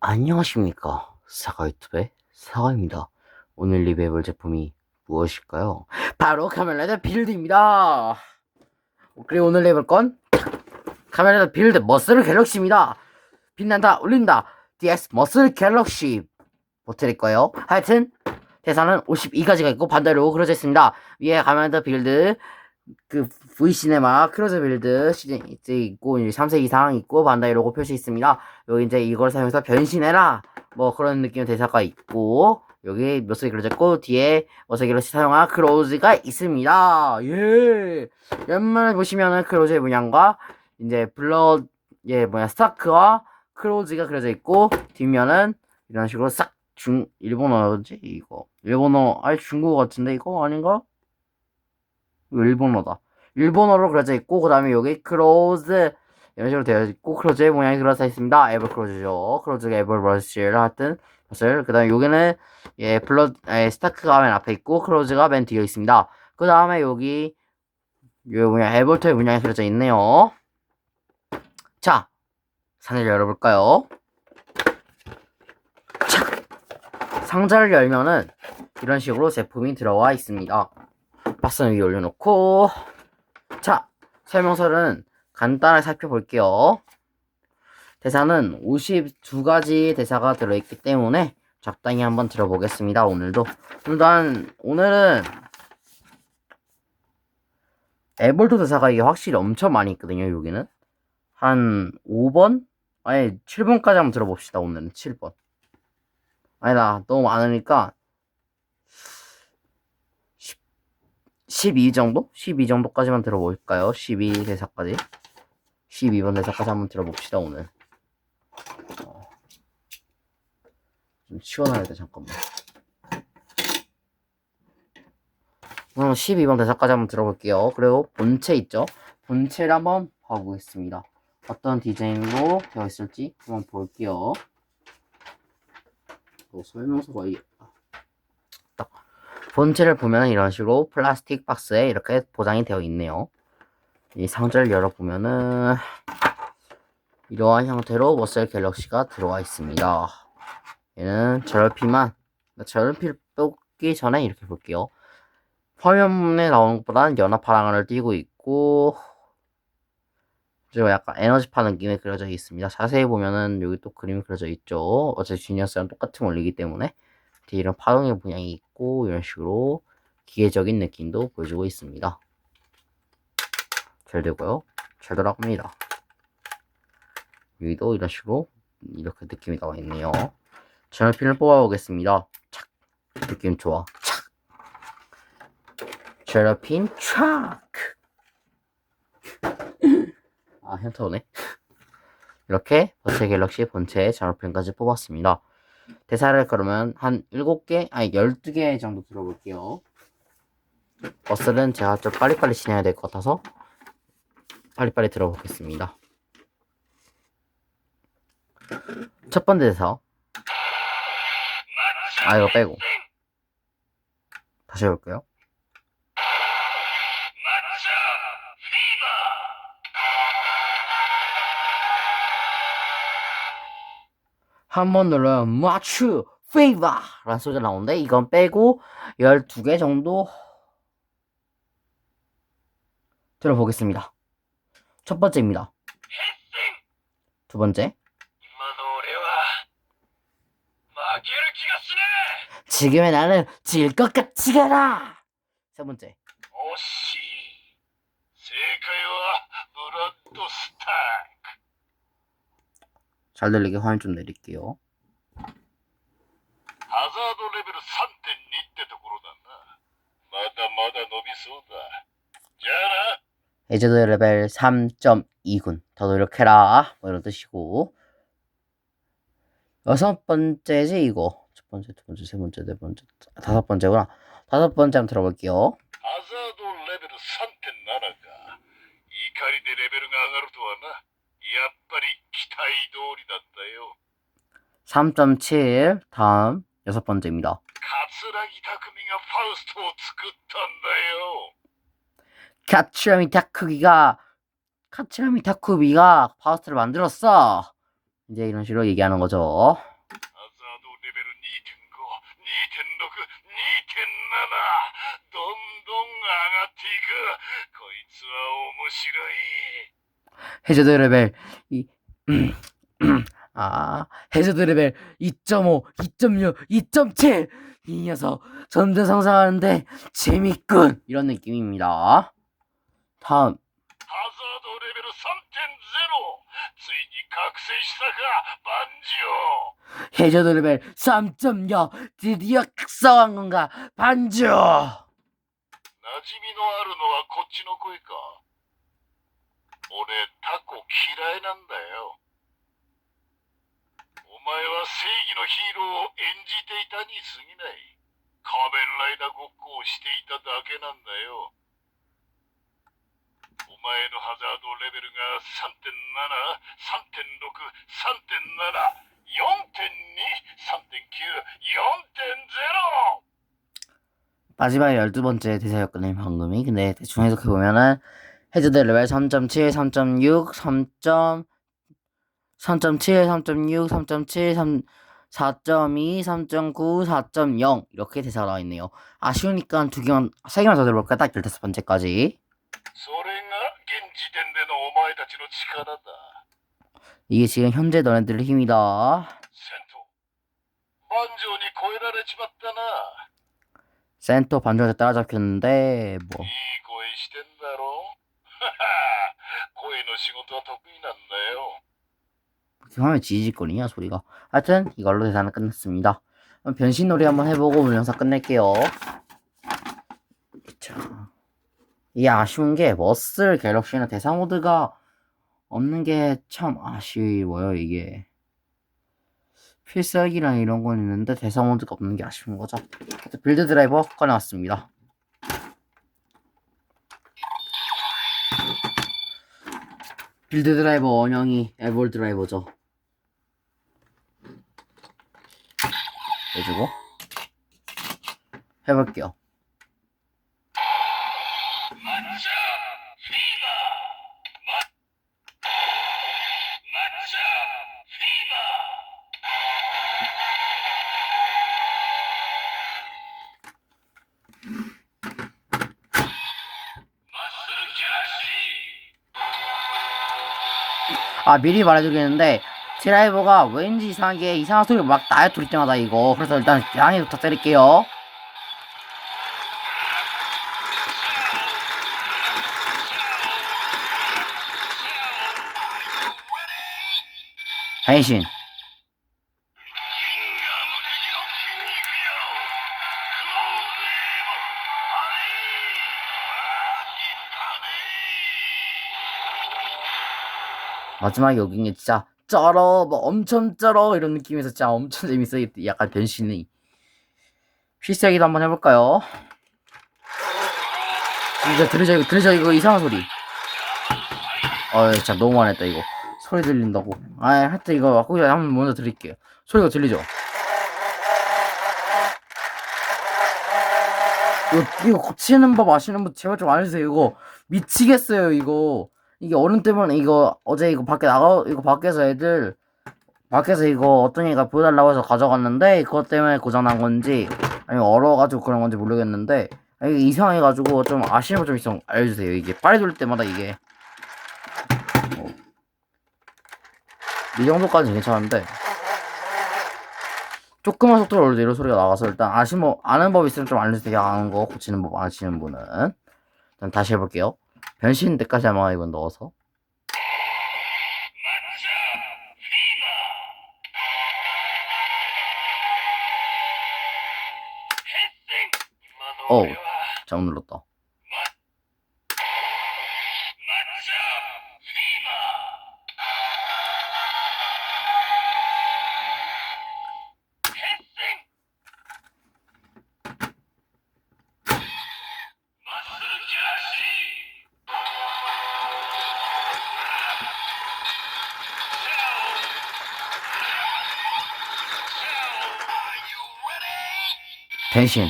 안녕하십니까. 사과 유튜브의 사과입니다. 오늘 리뷰해볼 제품이 무엇일까요? 바로 카멜라드 빌드입니다. 그리고 오늘 리뷰해볼 건 카멜라드 빌드 머슬 갤럭시입니다. 빛난다, 울린다. DS 머슬 갤럭시 보트릴 거예요. 하여튼 대사는 52가지가 있고 반대로 그려져 있습니다. 위에 카멜라드 빌드 그 V 시네마 크로즈 빌드 시즌 있고 3세 이상 있고 반다이 로고 표시 있습니다. 여기 이제 이걸 사용해서 변신해라 뭐 그런 느낌의 대사가 있고 여기 몇세 그려져 있고 뒤에 몇세 갤럭시 사용한 크로즈가 있습니다. 예. 옆면에 보시면은 크로즈의 문양과 이제 블러 예 뭐야 스타크와 크로즈가 그려져 있고 뒷면은 이런 식으로 싹 중 일본어지 이거 일본어 아니 중국어 같은데 이거 아닌가? 일본어다. 일본어로 그려져 있고 그 다음에 여기 크로즈 이런 식으로 되어 있고 크로즈의 모양이 그려져 있습니다. 에버 크로즈죠. 크로즈가 에버 브러쉬를 하여튼 그 다음에 여기는 예 블러 에, 스타크가 맨 앞에 있고 크로즈가 맨 뒤에 있습니다. 그 다음에 여기 여기 뭐냐 에버터의 문양이 그려져 있네요. 자 상자를 열어볼까요? 자 상자를 열면은 이런 식으로 제품이 들어와 있습니다. 박스는 위에 올려놓고 자 설명서는 간단하게 살펴볼게요. 대사는 52가지 대사가 들어있기 때문에 적당히 한번 들어보겠습니다 오늘도. 일단 오늘은 에볼트 대사가 이게 확실히 엄청 많이 있거든요 여기는. 한 5번? 아니 7번까지 한번 들어봅시다 오늘은 7번. 아니다 너무 많으니까 12 정도? 12 정도까지만 들어볼까요? 12 대사까지. 12번 대사까지 한번 들어봅시다, 오늘. 어. 좀 치워놔야 돼, 잠깐만. 그럼 12번 대사까지 한번 들어볼게요. 그리고 본체 있죠? 본체를 한번 봐보겠습니다. 어떤 디자인으로 되어 있을지 한번 볼게요. 또 설명서가 이게 본체를 보면 이런 식으로 플라스틱 박스에 이렇게 보장이 되어 있네요. 이 상자를 열어보면은 이러한 형태로 머셀 갤럭시가 들어와 있습니다. 얘는 저열피만 저열피를 뽑기 전에 이렇게 볼게요. 화면에 나오는 것보다는 연합 파랑을 띄고 있고 그리고 약간 에너지파 느낌이 그려져 있습니다. 자세히 보면은 여기 또 그림이 그려져 있죠. 어차피 주니어스랑 똑같은 원리이기 때문에 이런 파동의 문양이 있고 이런 식으로 기계적인 느낌도 보여주고 있습니다. 잘 되고요. 잘 돌아갑니다. 여기도 이런 식으로 이렇게 느낌이 나와 있네요. 전열핀을 뽑아보겠습니다. 착 느낌 좋아. 착 전열핀 촥. 아 현타 오네. 이렇게 버체 갤럭시 본체 전열핀까지 뽑았습니다. 대사를 그러면 한 7개, 아니 12개 정도 들어볼게요. 버스는 제가 좀 빨리빨리 지내야 될 것 같아서 빨리빨리 들어보겠습니다. 첫 번째 대사. 아, 이거 빼고. 다시 해볼게요. 한 번 눌러요. 마추 페이바 라는 소리가 나오는데 이건 빼고 12개 정도 들어보겠습니다. 첫 번째입니다. 두 번째. 지금의 나는 질 것 같지가 않아. 세 번째. 오씨, 세계와 우라토스타. 잘 들리게 화면 좀 내릴게요. 하자드 레벨 3.2때 도구로다. 마다 마다 노비소다. 자라. 해저드 레벨 3.2군. 더 노력해라. 뭐 이런 뜻이고. 여섯 번째지 이거. 첫 번째, 두 번째, 세 번째, 네 번째, 다섯 번째구나. 다섯 번째 한번 들어볼게요. 하자 り期待通りだったよ 3.7 다음 여섯 번째입니다. 桂木匠がファウストを作ったんだよ 카츠라미 타쿠기가 카츠라미 타쿠비가 파우스트를 만들었어. 이제 이런 식으로 얘기하는 거죠. ハザードレベル2.5、2.6、2.7どんどん上がっていくこいつは面白い 해저드 레벨 이 아, 해저드 레벨 2.5, 2.6, 2.7. 이 녀석 점점 상승하는데 재밌군. 이런 느낌입니다. 다음 ハザードレベル3.0ついに覚醒したか万事 해저드 레벨 3.0 드디어 각성한 건가 반주. 馴染みのあるのはこっちの声か 俺タコ嫌いなんだよお前は正義のヒーローを演じていたに過ぎない仮面ライダーごっこをしていただけなんだよお前のハザードレベルが3.7、3.6、3.7、4.2、3.9、4.0! 마지막 12번째 대사였거든요, 방금이. 근데 대충 해석해보면은, 해저드 레벨 3.7, 3.6, 3. 3.7, 3.6, 3.7, 3. 4.2, 3.9, 4.0 이렇게 대사가 나와 있네요. 아쉬우니까 두 개만 세 개만 더 들어볼까? 딱 열다섯 번째까지. 이게 지금 현재 너네들의 힘이다. 센터 반전에 따라잡혔는데 뭐. いい声してんだろはは声の仕事は得意なんだよ。 이렇게 화면 지지직거리냐, 소리가. 하여튼, 이걸로 대사는 끝났습니다. 그럼 변신 놀이 한번 해보고 오늘 영상 끝낼게요. 자. 이게 아쉬운 게, 머슬 갤럭시는 대사 모드가 없는 게 참 아쉬워요, 이게. 필살기랑 이런 건 있는데, 대사 모드가 없는 게 아쉬운 거죠. 하여튼 빌드 드라이버 꺼내왔습니다. 빌드 드라이버 원형이 에볼 드라이버죠. 해주고 해볼게요. 아 미리 말해드리겠는데 드라이버가 왠지 이상하게 이상한 소리가 막 나요 돌릴 때마다 이거 그래서 일단 양해부터 드릴게요. 변신 마지막에 여긴 게 진짜 쩔어 뭐 엄청 쩔어 이런 느낌에서 진짜 엄청 재밌어요 이 약간 변신이. 필살기도 한번 해볼까요? 이거 들으죠 이거 들으죠 이거 이상한 소리. 어이 진짜 너무 많았다 이거. 소리 들린다고. 아 하여튼 이거 거기 한번 먼저 드릴게요. 소리가 들리죠? 이거, 이거 고치는 법 아시는 분 제발 좀 알려주세요. 이거 미치겠어요 이거 이게 얼음 때문에 이거 어제 이거 밖에 나가 이거 밖에서 애들 밖에서 이거 어떤 애가 보여달라고 해서 가져갔는데 그것 때문에 고장난 건지 아니면 얼어가지고 그런 건지 모르겠는데 아, 이게 이상해가지고 좀 아시는 분 좀 있으면 알려주세요. 이게 빨리 돌릴 때마다 이게. 어. 이 정도까지는 괜찮은데. 조금만 속도로 올려도 이런 소리가 나가서 일단 아시는 뭐 아는 법 있으면 좀 알려주세요. 아는 거 고치는 법 아시는 분은. 일단 다시 해볼게요 변신 때까지 아마 이건 넣어서? 어우 잘못 눌렀다 배신.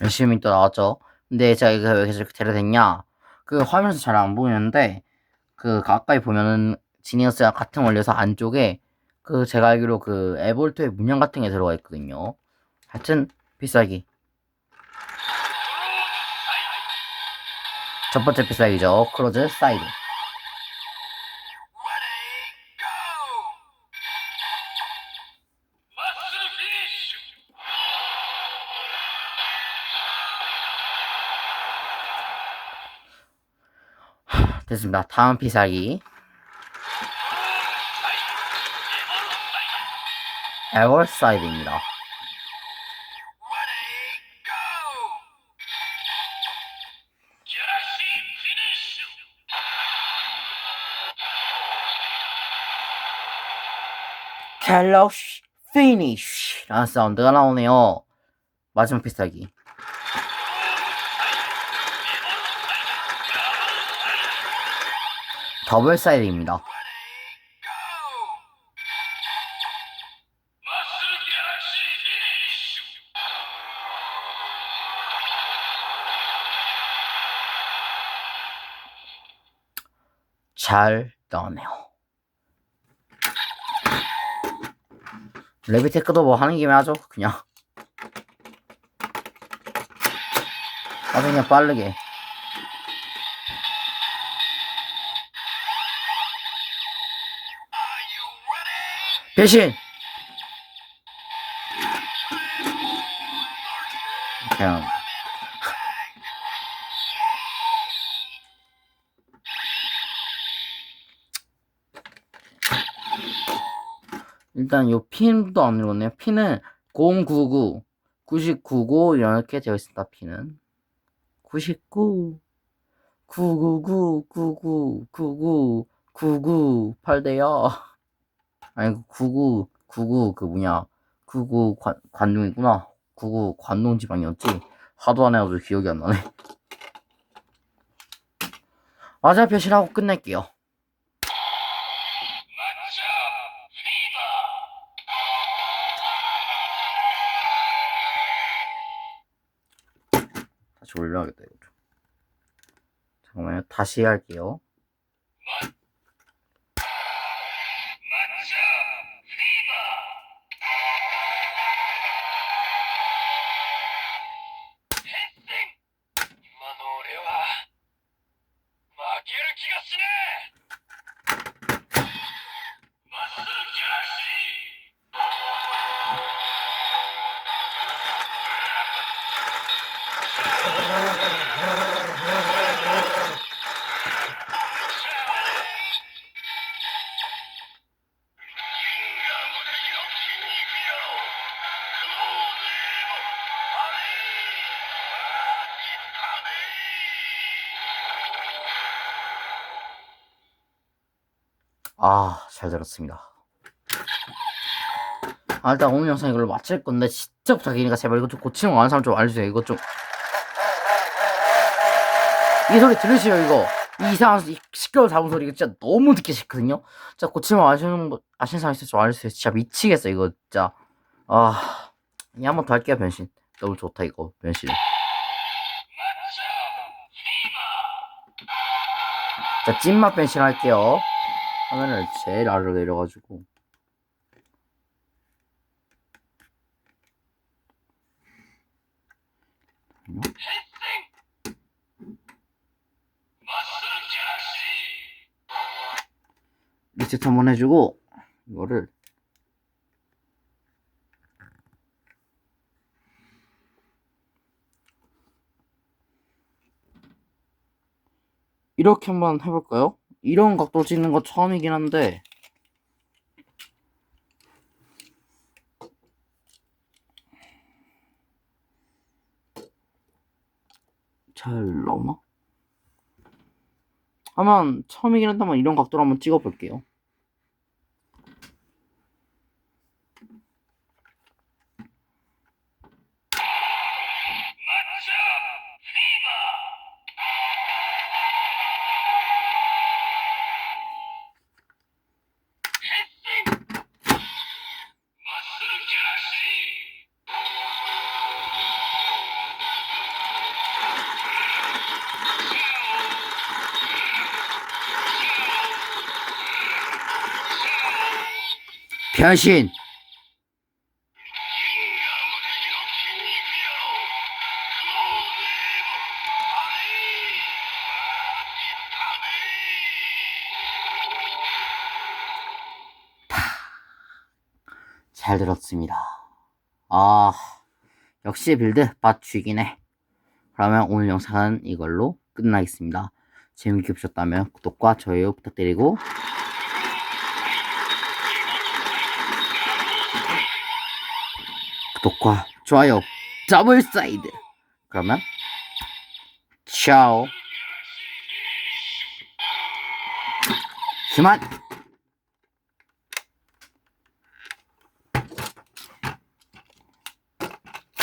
열심히 또 나왔죠. 근데 제가 이거 왜 계속 데려댔냐? 그 화면에서 잘 안 보이는데 그 가까이 보면은 지니어스랑 같은 원리에서 안쪽에 그 제가 알기로 그 에볼트의 문양 같은 게 들어가 있거든요. 하여튼 비싸기. 첫 번째 필살기죠. 크로즈 사이드. 됐습니다. 다음 필살기. 에볼 사이드입니다. 갤럭시 피니쉬 라는 사운드가 나오네요. 마지막 필살기. 더블 사이드입니다. 잘 나오네요. 레비테크도 뭐 하는 김에 하죠. 그냥. 아주 그냥 빠르게. 배신! 그냥. 일단 요 핀도 안 읽었네요. 핀은 099, 99고 이렇게 되어 있습니다. 핀은 99, 999, 99, 99, 99, 8대요. 아니 99, 99 그 뭐냐 99 관, 관동이구나. 99 관동 지방이었지. 하도 안 해가지고 기억이 안 나네. 맞아 표시하고 끝낼게요. 다시 올려야겠다 이거 좀. 잠깐만요. 다시 할게요. 잘 들었습니다. 아, 일단 오늘 영상 이걸로 마칠 건데, 진짜 부탁이니까 제발 이거 좀 고치는 거 아는 사람 좀 알려주세요. 이거 좀. 이 소리 들으시죠, 이거? 이 이상한 이 시끄러운 잡은 소리, 이거 진짜 너무 듣기 싫거든요? 진짜 고치는 거 아시는, 분- 아시는 사람 있으면 좀 알려주세요. 진짜 미치겠어, 이거 진짜. 아, 이 한번 더 할게요, 변신. 너무 좋다, 이거, 변신. 자, 찐맛 변신 할게요. 화면을 제일 아래로 내려가지고. 리셋 한번 해주고, 이거를. 이렇게 한번 해볼까요? 이런 각도 찍는 거 처음이긴 한데, 잘 나오나? 한번 처음이긴 한다면 이런 각도로 한번 찍어볼게요. 변신 잘 들었습니다. 아, 역시 빌드 맞추기네. 그러면 오늘 영상은 이걸로 끝나겠습니다. 재밌게 보셨다면 구독과 좋아요 부탁드리고 구독과 좋아요 더블 사이드. 그러면 차오. 그만.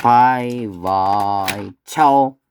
바이바이. 차오